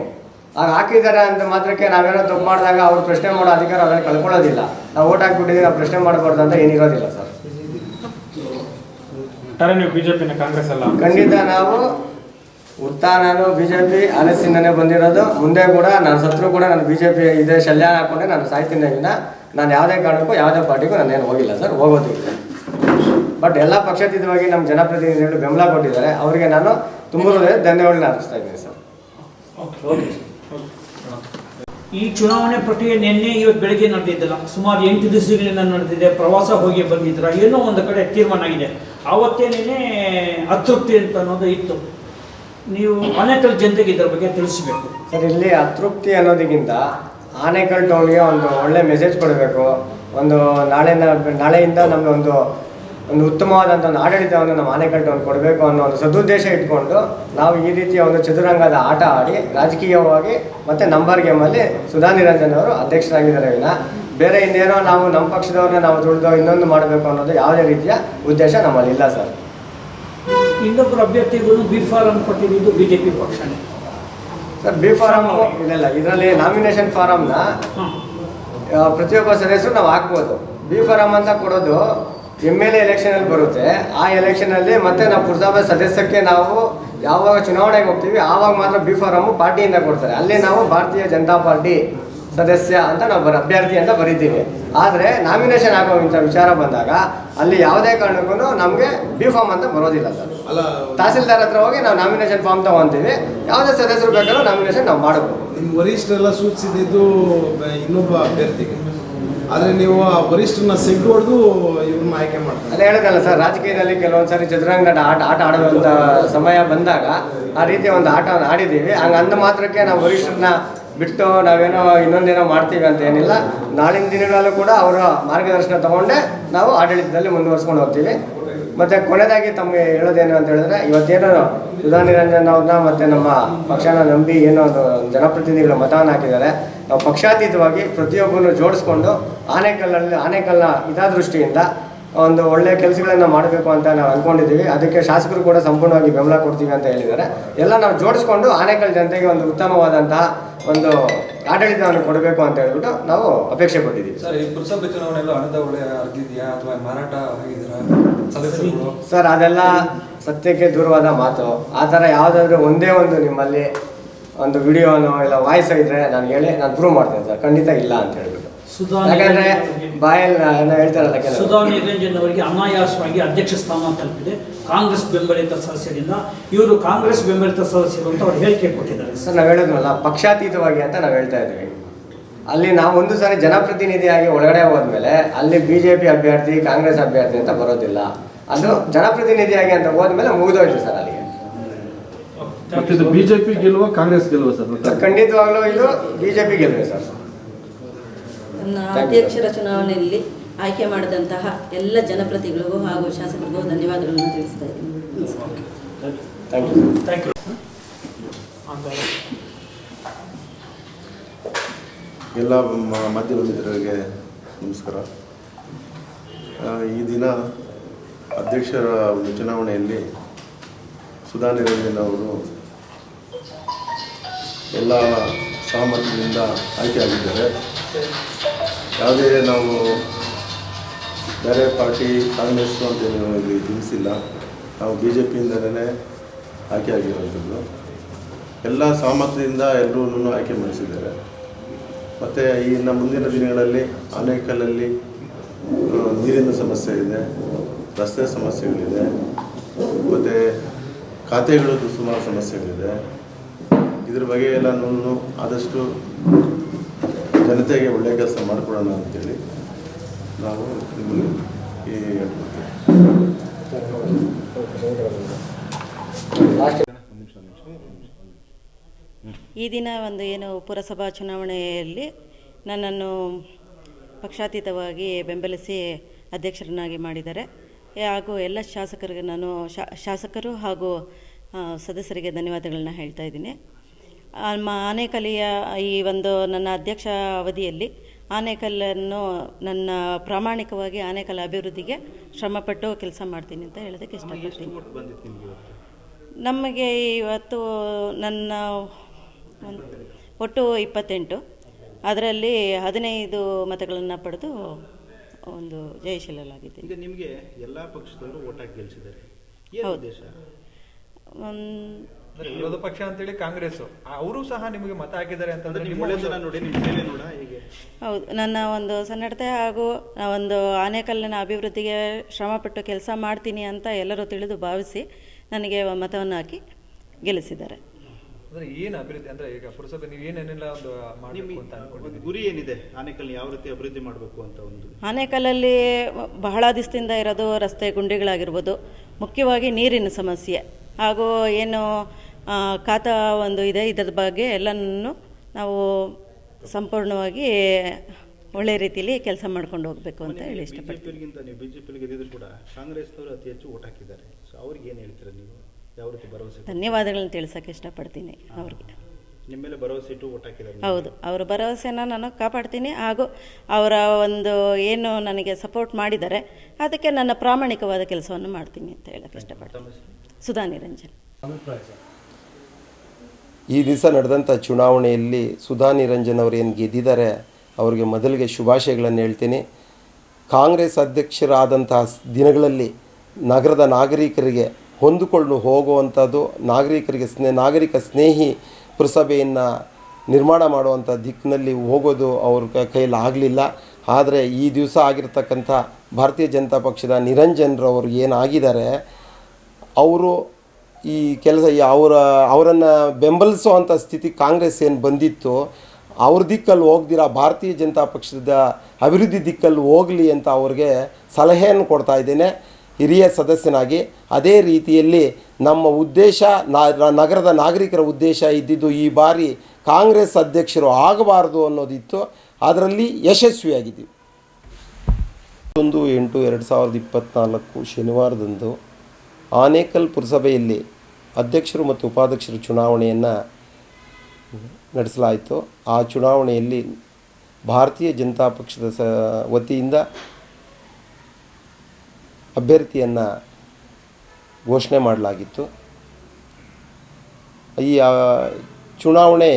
ಆಗ ಹಾಕಿದ್ದಾರೆ ಅಂತ ಮಾತ್ರಕ್ಕೆ ನಾವೇನೋ ತಪ್ಪು ಮಾಡಿದಾಗ ಅವ್ರು ಪ್ರಶ್ನೆ ಮಾಡೋ ಅಧಿಕಾರ ಅದನ್ನು ಕಳ್ಕೊಳ್ಳೋದಿಲ್ಲ. ನಾವು ಓಟ್ ಹಾಕ್ಬಿಟ್ಟಿದ್ದೀವಿ ನಾವು ಪ್ರಶ್ನೆ ಮಾಡಬಾರ್ದು ಅಂತ ಏನಿರೋದಿಲ್ಲ ಸರ್. ಬಿಜೆಪಿನ ಕಾಂಗ್ರೆಸ್ ಅಲ್ಲ. ಖಂಡಿತ ನಾನು ಬಿ ಜೆ ಪಿ ಆರ್ ಬಂದಿರೋದು. ಮುಂದೆ ಕೂಡ ನಾನು ಸತ್ರು ಕೂಡ ನಾನು ಬಿ ಜೆ ಪಿ ಇದೇ ಶಲ್ಯ ಹಾಕೊಂಡೆ ನಾನು ಸಾಯ್ತೀನಿ ನಾನು ಯಾವುದೇ ಕಾರಣಕ್ಕೂ ಯಾವುದೇ ಪಾರ್ಟಿಗೂ ನಾನು ಏನು ಹೋಗಿಲ್ಲ ಸರ್ ಹೋಗೋದಿಲ್ಲ. ಬಟ್ ಎಲ್ಲ ಪಕ್ಷಾತೀತವಾಗಿ ನಮ್ಮ ಜನಪ್ರತಿನಿಧಿಗಳು ಬೆಂಬಲ ಕೊಟ್ಟಿದ್ದಾರೆ. ಅವರಿಗೆ ನಾನು ತುಂಬ ಧನ್ಯವಾದಗಳನ್ನ ಅರ್ಪಿಸ್ತಾ ಇದ್ದೀನಿ ಸರ್. ಈ ಚುನಾವಣೆ ಪ್ರಕ್ರಿಯೆ ನಿನ್ನೆ ಇವತ್ತು ಬೆಳಗ್ಗೆ ನಡೆದಿದ್ದಲ್ಲ. ಸುಮಾರು ಎಂಟು ದಿವಸಗಳಿಂದ ನಡೆದಿದೆ. ಪ್ರವಾಸ ಹೋಗಿ ಬಂದಿದ್ರ. ಏನೋ ಒಂದು ಕಡೆ ತೀರ್ಮಾನ ಆಗಿದೆ. ಅವತ್ತೇನೇ ಅತೃಪ್ತಿ ಅಂತ ಅನ್ನೋದು ಇತ್ತು. ನೀವು ಅನೇಕಲ್ ಜನತೆಗೆ ಇದರ ಬಗ್ಗೆ ತಿಳಿಸ್ಬೇಕು. ಸರ್, ಇಲ್ಲಿ ಅತೃಪ್ತಿ ಅನ್ನೋದಕ್ಕಿಂತ ಆನೇಕಲ್ ಟೌನ್ಗೆ ಒಂದು ಒಳ್ಳೆ ಮೆಸೇಜ್ ಕೊಡಬೇಕು. ಒಂದು ನಾಳೆ ನಾಳೆಯಿಂದ ನಮಗೆ ಒಂದು ಉತ್ತಮವಾದಂಥ ಒಂದು ಆಡಳಿತವನ್ನು ನಮ್ಮ ಆನೆಕಟ್ಟವನ್ನು ಕೊಡಬೇಕು ಅನ್ನೋ ಒಂದು ಸದುದ್ದೇಶ ಇಟ್ಕೊಂಡು ನಾವು ಈ ರೀತಿಯ ಒಂದು ಚದುರಂಗದ ಆಟ ಆಡಿ ರಾಜಕೀಯವಾಗಿ ಮತ್ತು ನಂಬರ್ ಗೇಮಲ್ಲಿ ಸುಧಾ ನಿರಂಜನ್ ಅವರು ಅಧ್ಯಕ್ಷರಾಗಿದ್ದಾರೆ ಇಲ್ಲ ಬೇರೆ ಇನ್ನೇನೋ ನಾವು ನಮ್ಮ ಪಕ್ಷದವ್ರನ್ನ ನಾವು ತುಳಿದು ಇನ್ನೊಂದು ಮಾಡಬೇಕು ಅನ್ನೋದು ಯಾವುದೇ ರೀತಿಯ ಉದ್ದೇಶ ನಮ್ಮಲ್ಲಿ ಇಲ್ಲ ಸರ್. ಇನ್ನೊಬ್ಬರು ಅಭ್ಯರ್ಥಿಗಳು ಬಿ ಫಾರಂ ಕೊಟ್ಟಿದ್ದು ಬಿಜೆಪಿ ಪಕ್ಷನೇ. ಸರ್ ಬಿ ಫಾರಮ್ ಇಲ್ಲ ಇದರಲ್ಲಿ ನಾಮಿನೇಷನ್ ಫಾರಮ್ನ ಪ್ರತಿಯೊಬ್ಬ ಸದಸ್ಯರು ನಾವು ಹಾಕ್ಬೋದು. ಬಿ ಫಾರಮ್ ಅಂತ ಕೊಡೋದು ಎಂ ಎಲ್ ಎ ಎಲೆಕ್ಷನಲ್ಲಿ ಬರುತ್ತೆ. ಆ ಎಲೆಕ್ಷನಲ್ಲಿ ಮತ್ತೆ ನಾವು ಪುರಸಭೆ ಸದಸ್ಯಕ್ಕೆ ನಾವು ಯಾವಾಗ ಚುನಾವಣೆಗೆ ಹೋಗ್ತೀವಿ ಆವಾಗ ಮಾತ್ರ ಬಿ ಫಾರಮು ಪಾರ್ಟಿಯಿಂದ ಕೊಡ್ತಾರೆ. ಅಲ್ಲಿ ನಾವು ಭಾರತೀಯ ಜನತಾ ಪಾರ್ಟಿ ಸದಸ್ಯ ಅಂತ ನಾವು ಬರ ಅಭ್ಯರ್ಥಿ ಅಂತ ಬರೀತೀವಿ. ಆದರೆ ನಾಮಿನೇಷನ್ ಆಗುವಂಥ ವಿಚಾರ ಬಂದಾಗ ಅಲ್ಲಿ ಯಾವುದೇ ಕಾರಣಕ್ಕೂ ನಮಗೆ ಬಿ ಫಾರ್ಮ್ ಅಂತ ಬರೋದಿಲ್ಲ ಸರ್. ಅಲ್ಲ ತಹಸೀಲ್ದಾರ್ ಹತ್ರ ಹೋಗಿ ನಾವು ನಾಮಿನೇಷನ್ ಫಾರ್ಮ್ ತಗೊಂತೀವಿ. ಯಾವುದೇ ಸದಸ್ಯರು ಬೇಕಾದ್ರೂ ನಾಮಿನೇಷನ್ ನಾವು ಮಾಡಬಹುದು ನಿಮ್ಮ ವರಿಷ್ಠರೆಲ್ಲ ಸೂಚಿಸಿದ್ದು ಇನ್ನೊಬ್ಬ ಅಭ್ಯರ್ಥಿಗೆ. ಆದರೆ ನೀವು ಆ ವರಿಷ್ಠರನ್ನ ಸೆಗ್ ಹೊಡೆದು ಇವ್ರನ್ನ ಆಯ್ಕೆ ಮಾಡ್ತಾರೆ. ಅದೇ ಹೇಳಿದಲ್ಲ ಸರ್, ರಾಜಕೀಯದಲ್ಲಿ ಕೆಲವೊಂದು ಸಾರಿ ಚದುರಂಗದ ಆಟ ಆಟ ಆಡುವಂಥ ಸಮಯ ಬಂದಾಗ ಆ ರೀತಿಯ ಒಂದು ಆಟವನ್ನು ಆಡಿದ್ದೀವಿ. ಹಂಗೆ ಅಂದ ಮಾತ್ರಕ್ಕೆ ನಾವು ವರಿಷ್ಠರನ್ನ ಬಿಟ್ಟು ನಾವೇನೋ ಇನ್ನೊಂದೇನೋ ಮಾಡ್ತೀವಿ ಅಂತ ಏನಿಲ್ಲ. ನಾಳಿನ ದಿನಗಳಲ್ಲೂ ಕೂಡ ಅವರ ಮಾರ್ಗದರ್ಶನ ತಗೊಂಡೆ ನಾವು ಆಡಳಿತದಲ್ಲಿ ಮುಂದುವರ್ಸ್ಕೊಂಡು ಹೋಗ್ತೀವಿ. ಮತ್ತು ಕೊನೆಯದಾಗಿ ತಮಗೆ ಹೇಳೋದೇನು ಅಂತ ಹೇಳಿದ್ರೆ, ಇವತ್ತೇನೋ ಸುಧಾ ನಿರಂಜನ್ ಅವ್ರನ್ನ ಮತ್ತು ನಮ್ಮ ಪಕ್ಷನ ನಂಬಿ ಏನೋ ಒಂದು ಜನಪ್ರತಿನಿಧಿಗಳ ಮತವನ್ನು ಹಾಕಿದ್ದಾರೆ. ನಾವು ಪಕ್ಷಾತೀತವಾಗಿ ಪ್ರತಿಯೊಬ್ಬರನ್ನು ಜೋಡಿಸ್ಕೊಂಡು ಆನೆಕಲ್ಲಲ್ಲಿ ಇದಾ ದೃಷ್ಟಿಯಿಂದ ಒಂದು ಒಳ್ಳೆಯ ಕೆಲಸಗಳನ್ನು ಮಾಡಬೇಕು ಅಂತ ನಾವು ಅಂದ್ಕೊಂಡಿದ್ದೀವಿ ಅದಕ್ಕೆ ಶಾಸಕರು ಕೂಡ ಸಂಪೂರ್ಣವಾಗಿ ಬೆಂಬಲ ಕೊಡ್ತೀವಿ ಅಂತ ಹೇಳಿದ್ದಾರೆ. ಎಲ್ಲ ನಾವು ಜೋಡಿಸ್ಕೊಂಡು ಆನೆಕಲ್ ಜನತೆಗೆ ಒಂದು ಉತ್ತಮವಾದಂತಹ ಒಂದು ಆಡಳಿತವನ್ನು ಕೊಡಬೇಕು ಅಂತ ಹೇಳ್ಬಿಟ್ಟು ನಾವು ಅಪೇಕ್ಷೆ ಪಟ್ಟಿದ್ದೀವಿ. ಸರ್ ಅದೆಲ್ಲ ಸತ್ಯಕ್ಕೆ ದೂರವಾದ ಮಾತು. ಆ ಥರ ಯಾವುದಾದ್ರೂ ಒಂದೇ ಒಂದು ನಿಮ್ಮಲ್ಲಿ ಒಂದು ವಿಡಿಯೋನೋ ಇಲ್ಲ ವಾಯ್ಸ್ ಇದ್ರೆ ನಾನು ಹೇಳಿ ನಾನು ಪ್ರೂವ್ ಮಾಡ್ತೇನೆ ಸರ್. ಖಂಡಿತ ಇಲ್ಲ ಅಂತ ಸುಧಾ ಯಾಕಂದ್ರೆ ಬಾಯಲ್ಲಿ ಏನೋ ಹೇಳ್ತಾರಲ್ಲ ಕೆಲವರು. ಸುಧಾ ನಿರಂಜನ್ ಅವರಿಗೆ ಅನಾಯಾಸವಾಗಿ ಅಧ್ಯಕ್ಷ ಸ್ಥಾನ ತಲುಪಿದೆ. ಕಾಂಗ್ರೆಸ್ ಬೆಂಬಲಿತ ಸದಸ್ಯರಿಂದ ಇವರು ಕಾಂಗ್ರೆಸ್ ಬೆಂಬಲಿತ ಸದಸ್ಯರು ಅಂತ ಅವ್ರು ಹೇಳಿಕೆ ಕೊಟ್ಟಿದ್ದಾರೆ. ಸರ್ ನಾವು ಹೇಳಿದ್ವಲ್ಲ ಪಕ್ಷಾತೀತವಾಗಿ ಅಂತ ನಾವು ಹೇಳ್ತಾ ಇದ್ವಿ. ಅಲ್ಲಿ ನಾವು ಒಂದು ಸಾರಿ ಜನಪ್ರತಿನಿಧಿಯಾಗಿ ಒಳಗಡೆ ಹೋದ್ಮೇಲೆ ಅಲ್ಲಿ ಬಿ ಜೆ ಪಿ ಅಭ್ಯರ್ಥಿ ಕಾಂಗ್ರೆಸ್ ಅಭ್ಯರ್ಥಿ ಅಂತ ಬರೋದಿಲ್ಲ. ಅದು ಜನಪ್ರತಿನಿಧಿಯಾಗಿ ಅಂತ ಹೋದ್ಮೇಲೆ ಮುಗಿದೋಯ್ತು ಸರ್ ಅಲ್ಲಿಗೆ. ಮತ್ತೆ ಇದು ಬಿಜೆಪಿ ಗೆಲ್ಲುವ ಕಾಂಗ್ರೆಸ್ ಗೆಲ್ಲುವ ಸರ್? ಸರ್, ಖಂಡಿತವಾಗ್ಲೂ ಇದು ಬಿಜೆಪಿ ಗೆಲ್ಲುವೆ ಸರ್. ಅಧ್ಯಕ್ಷರ ಚುನಾವಣೆಯಲ್ಲಿ ಆಯ್ಕೆ ಮಾಡಿದಂತಹ ಎಲ್ಲ ಜನಪ್ರತಿಗಳಿಗೂ ಹಾಗೂ ಶಾಸಕರಿಗೂ ಧನ್ಯವಾದಗಳನ್ನು ತಿಳಿಸ್ತಾ ಇದ್ದೀನಿ. ನಮಸ್ಕಾರ ಥ್ಯಾಂಕ್ ಯು ಥ್ಯಾಂಕ್ ಯು ಎಲ್ಲ ಮಧ್ಯ ಮಾಧ್ಯಮ ಮಿತ್ರರಿಗೆ ನಮಸ್ಕಾರ ಈ ದಿನ ಅಧ್ಯಕ್ಷರ ಒಂದು ಚುನಾವಣೆಯಲ್ಲಿ ಸುಧಾ ನಿರಂಜನ್ ಅವರು ಎಲ್ಲ ಸಹಮತದಿಂದ ಆಯ್ಕೆಯಾಗಿದ್ದಾರೆ ಯಾವುದೇ ನಾವು ಬೇರೆ ಪಾರ್ಟಿ ಕಾಂಗ್ರೆಸ್ ಅಂತ ಇಲ್ಲಿ ತಿಳಿಸಿಲ್ಲ ನಾವು ಬಿ ಜೆ ಪಿಯಿಂದಲೇ ಆಯ್ಕೆ ಆಗಿರೋಂಥದ್ದು ಎಲ್ಲ ಸಹಮತದಿಂದ ಎಲ್ಲರೂ ಆಯ್ಕೆ ಮಾಡಿಸಿದ್ದಾರೆ. ಮತ್ತು ಇನ್ನು ಮುಂದಿನ ದಿನಗಳಲ್ಲಿ ಆನೇಕಲ್ಲಲ್ಲಿ ನೀರಿನ ಸಮಸ್ಯೆ ಇದೆ, ರಸ್ತೆ ಸಮಸ್ಯೆಗಳಿದೆ, ಮತ್ತು ಖಾತೆಗಳದ್ದು ಸುಮಾರು ಸಮಸ್ಯೆಗಳಿದೆ. ಇದ್ರ ಬಗ್ಗೆ ಎಲ್ಲನೂ ಆದಷ್ಟು ಜನತೆಗೆ ಒಳ್ಳೆ ಕೆಲಸ ಮಾಡಿಕೊಡೋಣ ಅಂತೇಳಿ ನಾವು ನಿಮ್ಮನ್ನು ಈ ಈ ದಿನ ಒಂದು ಏನು ಪುರಸಭಾ ಚುನಾವಣೆಯಲ್ಲಿ ನನ್ನನ್ನು ಪಕ್ಷಾತೀತವಾಗಿ ಬೆಂಬಲಿಸಿ ಅಧ್ಯಕ್ಷರನ್ನಾಗಿ ಮಾಡಿದ್ದಾರೆ. ಹಾಗೂ ಎಲ್ಲ ಶಾಸಕರಿಗೆ ನಾನು ಶಾಸಕರು ಹಾಗೂ ಸದಸ್ಯರಿಗೆ ಧನ್ಯವಾದಗಳನ್ನ ಹೇಳ್ತಾ ಇದ್ದೀನಿ. ಆನೇಕಲ್ಲಿಯ ಈ ಒಂದು ನನ್ನ ಅಧ್ಯಕ್ಷ ಅವಧಿಯಲ್ಲಿ ಆನೇಕಲ್ಲನ್ನು ನನ್ನ ಪ್ರಾಮಾಣಿಕವಾಗಿ ಆನೇಕಲ್ ಅಭಿವೃದ್ಧಿಗೆ ಶ್ರಮಪಟ್ಟು ಕೆಲಸ ಮಾಡ್ತೀನಿ ಅಂತ ಹೇಳೋದಕ್ಕೆ ಇಷ್ಟಪಡ್ತೀನಿ. ನಮಗೆ ಇವತ್ತು? ನನ್ನ ಒಟ್ಟು ಇಪ್ಪತ್ತೆಂಟು. ಅದರಲ್ಲಿ ಹದಿನೈದು ಮತಗಳನ್ನು ಪಡೆದು ಒಂದು ಜಯಶೀಲಲಾಗಿದೆ ಈಗ ನಿಮಗೆ ಎಲ್ಲ ಹೌದು. ವಿರೋಧ ಪಕ್ಷ ಅಂತೇಳಿ ಕಾಂಗ್ರೆಸ್ ಅವರು ಸಹ ನಿಮಗೆ ಮತ ಹಾಕಿದ್ದಾರೆ ಅಂತಂದ್ರೆ ಹೌದು ನನ್ನ ಒಂದು ಸನ್ನಡತೆ ಹಾಗೂ ಒಂದು ಆನೆಕಲ್ಲಿನ ಅಭಿವೃದ್ಧಿಗೆ ಶ್ರಮಪಟ್ಟು ಕೆಲಸ ಮಾಡ್ತೀನಿ ಅಂತ ಎಲ್ಲರೂ ತಿಳಿದು ಭಾವಿಸಿ ನನಗೆ ಮತವನ್ನು ಹಾಕಿ ಗೆಲ್ಲಿಸಿದ್ದಾರೆ. ಅಂದ್ರೆ ಏನು ಅಭಿವೃದ್ಧಿ ಅಂದ್ರೆ ಈಗ ಪುರಸಭೆ ನೀವು ಏನೇನೆಲ್ಲ ಒಂದು ಮಾಡಬೇಕು ಅಂತ ಗುರಿ ಏನಿದೆ? ಆನೇಕಲ್ ಯಾವ ರೀತಿ ಅಭಿವೃದ್ಧಿ ಮಾಡಬೇಕು ಅಂತ ಒಂದು. ಆನೇಕಲ್ಲಲ್ಲಿ ಬಹಳ ದಿವಸದಿಂದ ಇರೋದು ರಸ್ತೆ ಗುಂಡಿಗಳಾಗಿರ್ಬೋದು ಮುಖ್ಯವಾಗಿ ನೀರಿನ ಸಮಸ್ಯೆ ಹಾಗೂ ಏನು ಖಾತಾ ಒಂದು ಇದೆ ಇದರ ಬಗ್ಗೆ ಎಲ್ಲನೂ ನಾವು ಸಂಪೂರ್ಣವಾಗಿ ಒಳ್ಳೆ ರೀತಿಯಲ್ಲಿ ಕೆಲಸ ಮಾಡ್ಕೊಂಡು ಹೋಗಬೇಕು ಅಂತ ಹೇಳಿ ಇಷ್ಟಪಡ್ತೀನಿ. ಬಿಜೆಪಿ ಗೆದ್ದಿದ್ರು ಕೂಡ ಕಾಂಗ್ರೆಸ್ನವರು ಅತಿ ಹೆಚ್ಚು ಓಟ್ ಹಾಕಿದ್ದಾರೆ. ಸೊ ಅವ್ರಿಗೆ ಏನು ಹೇಳ್ತೀರಾ ನೀವು? ಯಾವ ರೀತಿ ಭರವಸೆ ಧನ್ಯವಾದಗಳನ್ನ ತಿಳಿಸಕ್ಕೆ ಇಷ್ಟಪಡ್ತೀನಿ ಅವ್ರಿಗೆ. ನಿಮ್ಮ ಮೇಲೆ ಭರವಸೆ ಇಟ್ಟು ಓಟ್ ಹಾಕಿದ್ದಾರೆ ಹೌದು ಅವರ ಭರವಸೆನ ನಾನು ಕಾಪಾಡ್ತೀನಿ. ಹಾಗೂ ಅವರ ಒಂದು ಏನು ನನಗೆ ಸಪೋರ್ಟ್ ಮಾಡಿದ್ದಾರೆ ಅದಕ್ಕೆ ನನ್ನ ಪ್ರಾಮಾಣಿಕವಾದ ಕೆಲಸವನ್ನು ಮಾಡ್ತೀನಿ ಅಂತ ಹೇಳಕ್ಕೆ ಇಷ್ಟಪಡ್ತೀನಿ. ಸುಧಾ ನಿರಂಜನ್. ಈ ದಿವಸ ನಡೆದಂಥ ಚುನಾವಣೆಯಲ್ಲಿ ಸುಧಾ ನಿರಂಜನ್ ಅವರು ಏನು ಗೆದ್ದಿದ್ದಾರೆ, ಅವರಿಗೆ ಮೊದಲಿಗೆ ಶುಭಾಶಯಗಳನ್ನು ಹೇಳ್ತೀನಿ. ಕಾಂಗ್ರೆಸ್ ಅಧ್ಯಕ್ಷರಾದಂತಹ ದಿನಗಳಲ್ಲಿ ನಗರದ ನಾಗರಿಕರಿಗೆ ಹೊಂದಿಕೊಂಡು ಹೋಗುವಂಥದ್ದು ನಾಗರಿಕರಿಗೆ ಸ್ನೇ, ನಾಗರಿಕ ಸ್ನೇಹಿ ಪುರಸಭೆಯನ್ನು ನಿರ್ಮಾಣ ಮಾಡುವಂಥ ದಿಕ್ಕಿನಲ್ಲಿ ಹೋಗೋದು ಅವ್ರ ಕೈಯಲ್ಲಿ ಆಗಲಿಲ್ಲ. ಆದರೆ ಈ ದಿವಸ ಆಗಿರ್ತಕ್ಕಂಥ ಭಾರತೀಯ ಜನತಾ ಪಕ್ಷದ ನಿರಂಜನ್ರವರು ಏನಾಗಿದ್ದಾರೆ ಅವರು ಈ ಕೆಲಸ, ಈ ಅವರ, ಅವರನ್ನು ಬೆಂಬಲಿಸುವಂಥ ಸ್ಥಿತಿ ಕಾಂಗ್ರೆಸ್ ಏನು ಬಂದಿತ್ತು, ಅವ್ರ ದಿಕ್ಕಲ್ಲಿ ಹೋಗ್ದಿರ, ಭಾರತೀಯ ಜನತಾ ಪಕ್ಷದ ಅಭಿವೃದ್ಧಿ ದಿಕ್ಕಲ್ಲಿ ಹೋಗಲಿ ಅಂತ ಅವ್ರಿಗೆ ಸಲಹೆಯನ್ನು ಕೊಡ್ತಾ ಇದ್ದೇನೆ ಹಿರಿಯ ಸದಸ್ಯನಾಗಿ. ಅದೇ ರೀತಿಯಲ್ಲಿ ನಮ್ಮ ಉದ್ದೇಶ ನಗರದ ನಾಗರಿಕರ ಉದ್ದೇಶ ಇದ್ದಿದ್ದು ಈ ಬಾರಿ ಕಾಂಗ್ರೆಸ್ ಅಧ್ಯಕ್ಷರು ಆಗಬಾರ್ದು ಅನ್ನೋದಿತ್ತು. ಅದರಲ್ಲಿ ಯಶಸ್ವಿಯಾಗಿದ್ದೀವಿ. ಒಂದು ಎಂಟು ಎರಡು ಸಾವಿರದ ಇಪ್ಪತ್ತ್ನಾಲ್ಕು ಶನಿವಾರದಂದು ಆನೇಕಲ್ ಪುರಸಭೆಯಲ್ಲಿ ಅಧ್ಯಕ್ಷರು ಮತ್ತು ಉಪಾಧ್ಯಕ್ಷರ ಚುನಾವಣೆಯನ್ನು ನಡೆಸಲಾಯಿತು. ಆ ಚುನಾವಣೆಯಲ್ಲಿ ಭಾರತೀಯ ಜನತಾ ಪಕ್ಷದ ಸ, ವತಿಯಿಂದ ಅಭ್ಯರ್ಥಿಯನ್ನು ಘೋಷಣೆ ಮಾಡಲಾಗಿತ್ತು. ಈ ಚುನಾವಣೆ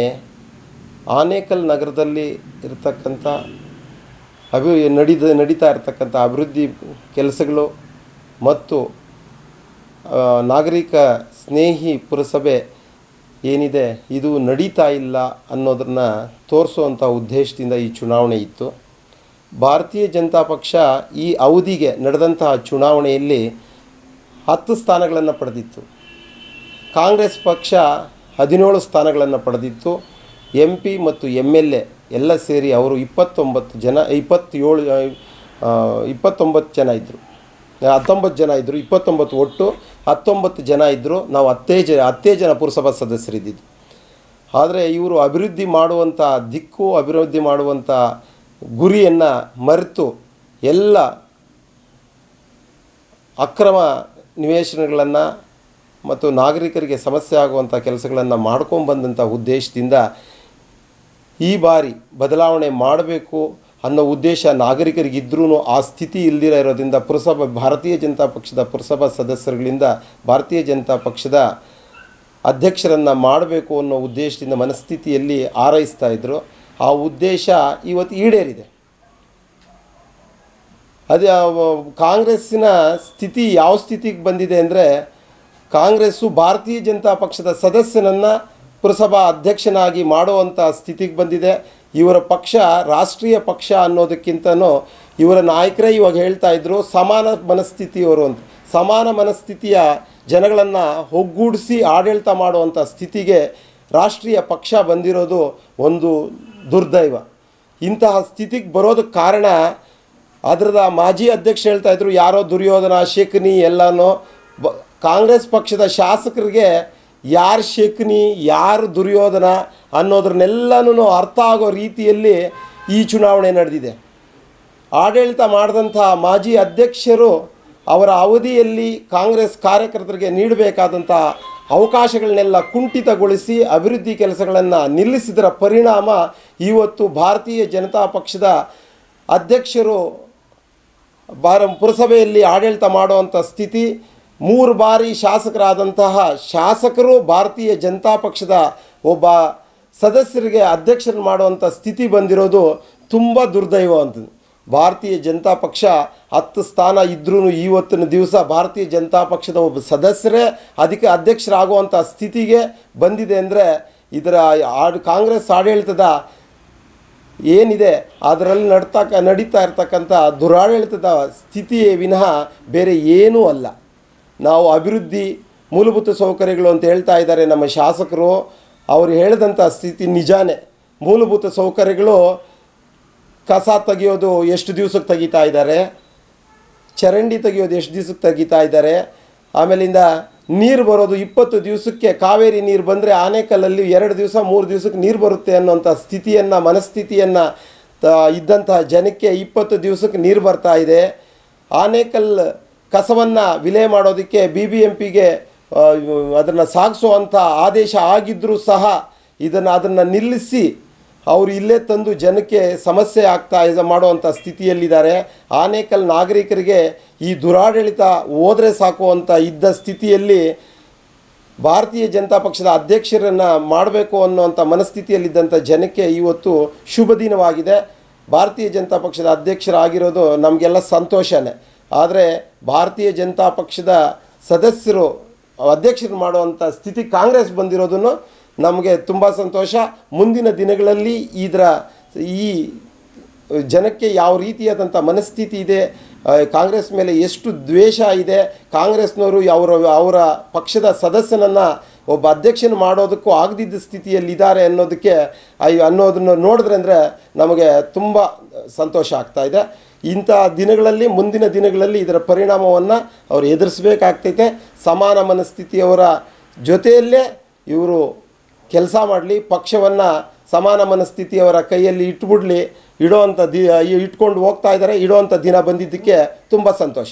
ಆನೇಕಲ್ ನಗರದಲ್ಲಿ ಇರತಕ್ಕಂಥ ಅಭಿ ನಡೀತಾ ಇರತಕ್ಕಂಥ ಅಭಿವೃದ್ಧಿ ಕೆಲಸಗಳು ಮತ್ತು ನಾಗರಿಕ ಸ್ನೇಹಿ ಪುರಸಭೆ ಏನಿದೆ, ಇದು ನಡೀತಾ ಇಲ್ಲ ಅನ್ನೋದನ್ನು ತೋರಿಸುವಂಥ ಉದ್ದೇಶದಿಂದ ಈ ಚುನಾವಣೆ ಇತ್ತು. ಭಾರತೀಯ ಜನತಾ ಪಕ್ಷ ಈ ಅವಧಿಗೆ ನಡೆದಂತಹ ಚುನಾವಣೆಯಲ್ಲಿ ಹತ್ತು ಸ್ಥಾನಗಳನ್ನು ಪಡೆದಿತ್ತು. ಕಾಂಗ್ರೆಸ್ ಪಕ್ಷ ಹದಿನೇಳು ಸ್ಥಾನಗಳನ್ನು ಪಡೆದಿತ್ತು. ಎಂ ಪಿ ಮತ್ತು ಎಂ ಎಲ್ ಎ ಎಲ್ಲ ಸೇರಿ ಅವರು ಇಪ್ಪತ್ತೊಂಬತ್ತು ಜನ, ಇಪ್ಪತ್ತೇಳು ಇಪ್ಪತ್ತೊಂಬತ್ತು ಜನ ಇದ್ದರು ಹತ್ತೊಂಬತ್ತು ಜನ ಇದ್ದರು ಇಪ್ಪತ್ತೊಂಬತ್ತು ಒಟ್ಟು ಹತ್ತೊಂಬತ್ತು ಜನ ಇದ್ದರು ನಾವು ಹತ್ತೇ ಜನ ಹತ್ತೇ ಜನ ಪುರಸಭಾ ಸದಸ್ಯರಿದ್ದಿದ್ದು. ಆದರೆ ಇವರು ಅಭಿವೃದ್ಧಿ ಮಾಡುವಂಥ ದಿಕ್ಕು, ಅಭಿವೃದ್ಧಿ ಮಾಡುವಂಥ ಗುರಿಯನ್ನು ಮರೆತು ಎಲ್ಲ ಅಕ್ರಮ ನಿವೇಶನಗಳನ್ನು ಮತ್ತು ನಾಗರಿಕರಿಗೆ ಸಮಸ್ಯೆ ಆಗುವಂಥ ಕೆಲಸಗಳನ್ನು ಮಾಡ್ಕೊಂಬಂದಂಥ ಉದ್ದೇಶದಿಂದ ಈ ಬಾರಿ ಬದಲಾವಣೆ ಮಾಡಬೇಕು. ಅನ್ನೋ ಉದ್ದೇಶ ನಾಗರಿಕರಿಗಿದ್ರೂ ಆ ಸ್ಥಿತಿ ಇಲ್ದಿರ ಇರೋದ್ರಿಂದ ಪುರಸಭಾ, ಭಾರತೀಯ ಜನತಾ ಪಕ್ಷದ ಪುರಸಭಾ ಸದಸ್ಯರುಗಳಿಂದ ಭಾರತೀಯ ಜನತಾ ಪಕ್ಷದ ಅಧ್ಯಕ್ಷರನ್ನು ಮಾಡಬೇಕು ಅನ್ನೋ ಉದ್ದೇಶದಿಂದ ಮನಸ್ಥಿತಿಯಲ್ಲಿ ಆರೈಸ್ತಾ ಇದ್ದರು ಆ ಉದ್ದೇಶ ಇವತ್ತು ಈಡೇರಿದೆ. ಅದೇ ಕಾಂಗ್ರೆಸ್ಸಿನ ಸ್ಥಿತಿ ಯಾವ ಸ್ಥಿತಿಗೆ ಬಂದಿದೆ ಅಂದರೆ ಕಾಂಗ್ರೆಸ್ಸು ಭಾರತೀಯ ಜನತಾ ಪಕ್ಷದ ಸದಸ್ಯನನ್ನು ಪುರಸಭಾ ಅಧ್ಯಕ್ಷನಾಗಿ ಮಾಡುವಂಥ ಸ್ಥಿತಿಗೆ ಬಂದಿದೆ. ಇವರ ಪಕ್ಷ, ರಾಷ್ಟ್ರೀಯ ಪಕ್ಷ ಅನ್ನೋದಕ್ಕಿಂತನೂ ಇವರ ನಾಯಕರೇ ಇವಾಗ ಹೇಳ್ತಾ ಇದ್ದರು ಸಮಾನ ಮನಸ್ಥಿತಿಯವರು ಅಂತ. ಸಮಾನ ಮನಸ್ಥಿತಿಯ ಜನಗಳನ್ನು ಒಗ್ಗೂಡಿಸಿ ಆಡಳಿತ ಮಾಡುವಂಥ ಸ್ಥಿತಿಗೆ ರಾಷ್ಟ್ರೀಯ ಪಕ್ಷ ಬಂದಿರೋದು ಒಂದು ದುರ್ದೈವ. ಇಂತಹ ಸ್ಥಿತಿಗೆ ಬರೋದಕ್ಕೆ ಕಾರಣ ಅದರದ ಮಾಜಿ ಅಧ್ಯಕ್ಷ ಹೇಳ್ತಾ ಇದ್ರು, ಯಾರೋ ದುರ್ಯೋಧನ, ಶೇಖನಿ ಎಲ್ಲನೋ ಕಾಂಗ್ರೆಸ್ ಪಕ್ಷದ ಶಾಸಕರಿಗೆ ಯಾರು ಶಕುನಿ ಯಾರು ದುರ್ಯೋಧನ ಅನ್ನೋದ್ರನ್ನೆಲ್ಲನೂ ಅರ್ಥ ಆಗೋ ರೀತಿಯಲ್ಲಿ ಈ ಚುನಾವಣೆ ನಡೆದಿದೆ. ಆಡಳಿತ ಮಾಡಿದಂಥ ಮಾಜಿ ಅಧ್ಯಕ್ಷರು ಅವರ ಅವಧಿಯಲ್ಲಿ ಕಾಂಗ್ರೆಸ್ ಕಾರ್ಯಕರ್ತರಿಗೆ ನೀಡಬೇಕಾದಂಥ ಅವಕಾಶಗಳನ್ನೆಲ್ಲ ಕುಂಠಿತಗೊಳಿಸಿ ಅಭಿವೃದ್ಧಿ ಕೆಲಸಗಳನ್ನು ನಿಲ್ಲಿಸಿದರ ಪರಿಣಾಮ ಇವತ್ತು ಭಾರತೀಯ ಜನತಾ ಪಕ್ಷದ ಅಧ್ಯಕ್ಷರು ಬಾರ ಪುರಸಭೆಯಲ್ಲಿ ಆಡಳಿತ ಮಾಡುವಂಥ ಸ್ಥಿತಿ ಮೂರು ಬಾರಿ ಶಾಸಕರಾದಂತಹ ಶಾಸಕರು ಭಾರತೀಯ ಜನತಾ ಪಕ್ಷದ ಒಬ್ಬ ಸದಸ್ಯರಿಗೆ ಅಧ್ಯಕ್ಷರು ಮಾಡುವಂಥ ಸ್ಥಿತಿ ಬಂದಿರೋದು ತುಂಬ ದುರ್ದೈವ ಅಂತ ಭಾರತೀಯ ಜನತಾ ಪಕ್ಷ ಹತ್ತು ಸ್ಥಾನ ಇದ್ರೂ ಇವತ್ತಿನ ದಿವಸ ಭಾರತೀಯ ಜನತಾ ಪಕ್ಷದ ಒಬ್ಬ ಸದಸ್ಯರೇ ಅದಕ್ಕೆ ಅಧ್ಯಕ್ಷರಾಗುವಂಥ ಸ್ಥಿತಿಗೆ ಬಂದಿದೆ ಅಂದರೆ ಇದರ ಆಡ್, ಕಾಂಗ್ರೆಸ್ ಆಡಳಿತದ ಏನಿದೆ ಅದರಲ್ಲಿ ನಡ್ತಕ್ಕ ನಡೀತಾ ಇರ್ತಕ್ಕಂಥ ದುರಾಡಳಿತದ ಸ್ಥಿತಿಯೇ ವಿನಃ ಬೇರೆ ಏನೂ ಅಲ್ಲ. ನಾವು ಅಭಿವೃದ್ಧಿ ಮೂಲಭೂತ ಸೌಕರ್ಯಗಳು ಅಂತ ಹೇಳ್ತಾ ಇದ್ದಾರೆ ನಮ್ಮ ಶಾಸಕರು. ಅವರು ಹೇಳಿದಂಥ ಸ್ಥಿತಿ ನಿಜಾನೇ. ಮೂಲಭೂತ ಸೌಕರ್ಯಗಳು ಕಸ ತೆಗೆಯೋದು ಎಷ್ಟು ದಿವ್ಸಕ್ಕೆ ತೆಗೀತಾ ಇದ್ದಾರೆ? ಚರಂಡಿ ತೆಗೆಯೋದು ಎಷ್ಟು ದಿವಸಕ್ಕೆ ತೆಗಿತಾ ಇದ್ದಾರೆ? ಆಮೇಲಿಂದ ನೀರು ಬರೋದು ಇಪ್ಪತ್ತು ದಿವಸಕ್ಕೆ, ಕಾವೇರಿ ನೀರು ಬಂದರೆ ಆನೇಕಲ್ಲಲ್ಲಿ ಎರಡು ದಿವಸ, ಮೂರು ದಿವಸಕ್ಕೆ ನೀರು ಬರುತ್ತೆ ಅನ್ನೋಂಥ ಸ್ಥಿತಿಯನ್ನು, ಮನಸ್ಥಿತಿಯನ್ನು ತ ಇದ್ದಂತಹ ಜನಕ್ಕೆ ಇಪ್ಪತ್ತು ದಿವಸಕ್ಕೆ ನೀರು ಬರ್ತಾ ಇದೆ. ಆನೇಕಲ್ ಕಸವನ್ನು ವಿಲೆ ಮಾಡೋದಕ್ಕೆ ಬಿ ಬಿ ಎಂ ಪಿಗೆ ಅದನ್ನು ಸಾಗಿಸುವಂಥ ಆದೇಶ ಆಗಿದ್ದರೂ ಸಹ ಇದನ್ನು ಅದನ್ನು ನಿಲ್ಲಿಸಿ ಅವರು ಇಲ್ಲೇ ತಂದು ಜನಕ್ಕೆ ಸಮಸ್ಯೆ ಆಗ್ತಾ ಇದೆ ಮಾಡುವಂಥ ಸ್ಥಿತಿಯಲ್ಲಿದ್ದಾರೆ. ಆನೇಕಲ್ ನಾಗರಿಕರಿಗೆ ಈ ದುರಾಡಳಿತ ಹೋದರೆ ಸಾಕು ಅಂತ ಇದ್ದ ಸ್ಥಿತಿಯಲ್ಲಿ ಭಾರತೀಯ ಜನತಾ ಪಕ್ಷದ ಅಧ್ಯಕ್ಷರನ್ನು ಮಾಡಬೇಕು ಅನ್ನುವಂಥ ಮನಸ್ಥಿತಿಯಲ್ಲಿದ್ದಂಥ ಜನಕ್ಕೆ ಇವತ್ತು ಶುಭ ದಿನವಾಗಿದೆ. ಭಾರತೀಯ ಜನತಾ ಪಕ್ಷದ ಅಧ್ಯಕ್ಷರಾಗಿರೋದು ನಮಗೆಲ್ಲ ಸಂತೋಷನೇ. ಆದರೆ ಭಾರತೀಯ ಜನತಾ ಪಕ್ಷದ ಸದಸ್ಯರು, ಅಧ್ಯಕ್ಷರು ಮಾಡುವಂಥ ಸ್ಥಿತಿ ಕಾಂಗ್ರೆಸ್ ಬಂದಿರೋದನ್ನು ನಮಗೆ ತುಂಬ ಸಂತೋಷ. ಮುಂದಿನ ದಿನಗಳಲ್ಲಿ ಇದರ ಈ ಜನಕ್ಕೆ ಯಾವ ರೀತಿಯಾದಂಥ ಮನಸ್ಥಿತಿ ಇದೆ ಕಾಂಗ್ರೆಸ್ ಮೇಲೆ ಎಷ್ಟು ದ್ವೇಷ ಇದೆ, ಕಾಂಗ್ರೆಸ್ನವರು ಅವರ ಅವರ ಪಕ್ಷದ ಸದಸ್ಯನನ್ನು ಒಬ್ಬ ಅಧ್ಯಕ್ಷನ ಮಾಡೋದಕ್ಕೂ ಆಗದಿದ್ದ ಸ್ಥಿತಿಯಲ್ಲಿದ್ದಾರೆ ಅನ್ನೋದಕ್ಕೆ, ಅಯ್ಯೋ, ಅನ್ನೋದನ್ನು ನೋಡಿದ್ರೆ ಅಂದರೆ ನಮಗೆ ತುಂಬ ಸಂತೋಷ ಆಗ್ತಾ ಇದೆ. ಇಂಥ ದಿನಗಳಲ್ಲಿ, ಮುಂದಿನ ದಿನಗಳಲ್ಲಿ ಇದರ ಪರಿಣಾಮವನ್ನು ಅವರು ಎದುರಿಸಬೇಕಾಗ್ತೈತೆ. ಸಮಾನ ಮನಸ್ಥಿತಿಯವರ ಜೊತೆಯಲ್ಲೇ ಇವರು ಕೆಲಸ ಮಾಡಲಿ, ಪಕ್ಷವನ್ನು ಸಮಾನ ಮನಸ್ಥಿತಿಯವರ ಕೈಯಲ್ಲಿ ಇಟ್ಬಿಡ್ಲಿ ಇಡೋವಂಥ ದಿ, ಇಟ್ಕೊಂಡು ಹೋಗ್ತಾ ಇದ್ದಾರೆ ಇಡೋವಂಥ ದಿನ ಬಂದಿದ್ದಕ್ಕೆ ತುಂಬ ಸಂತೋಷ.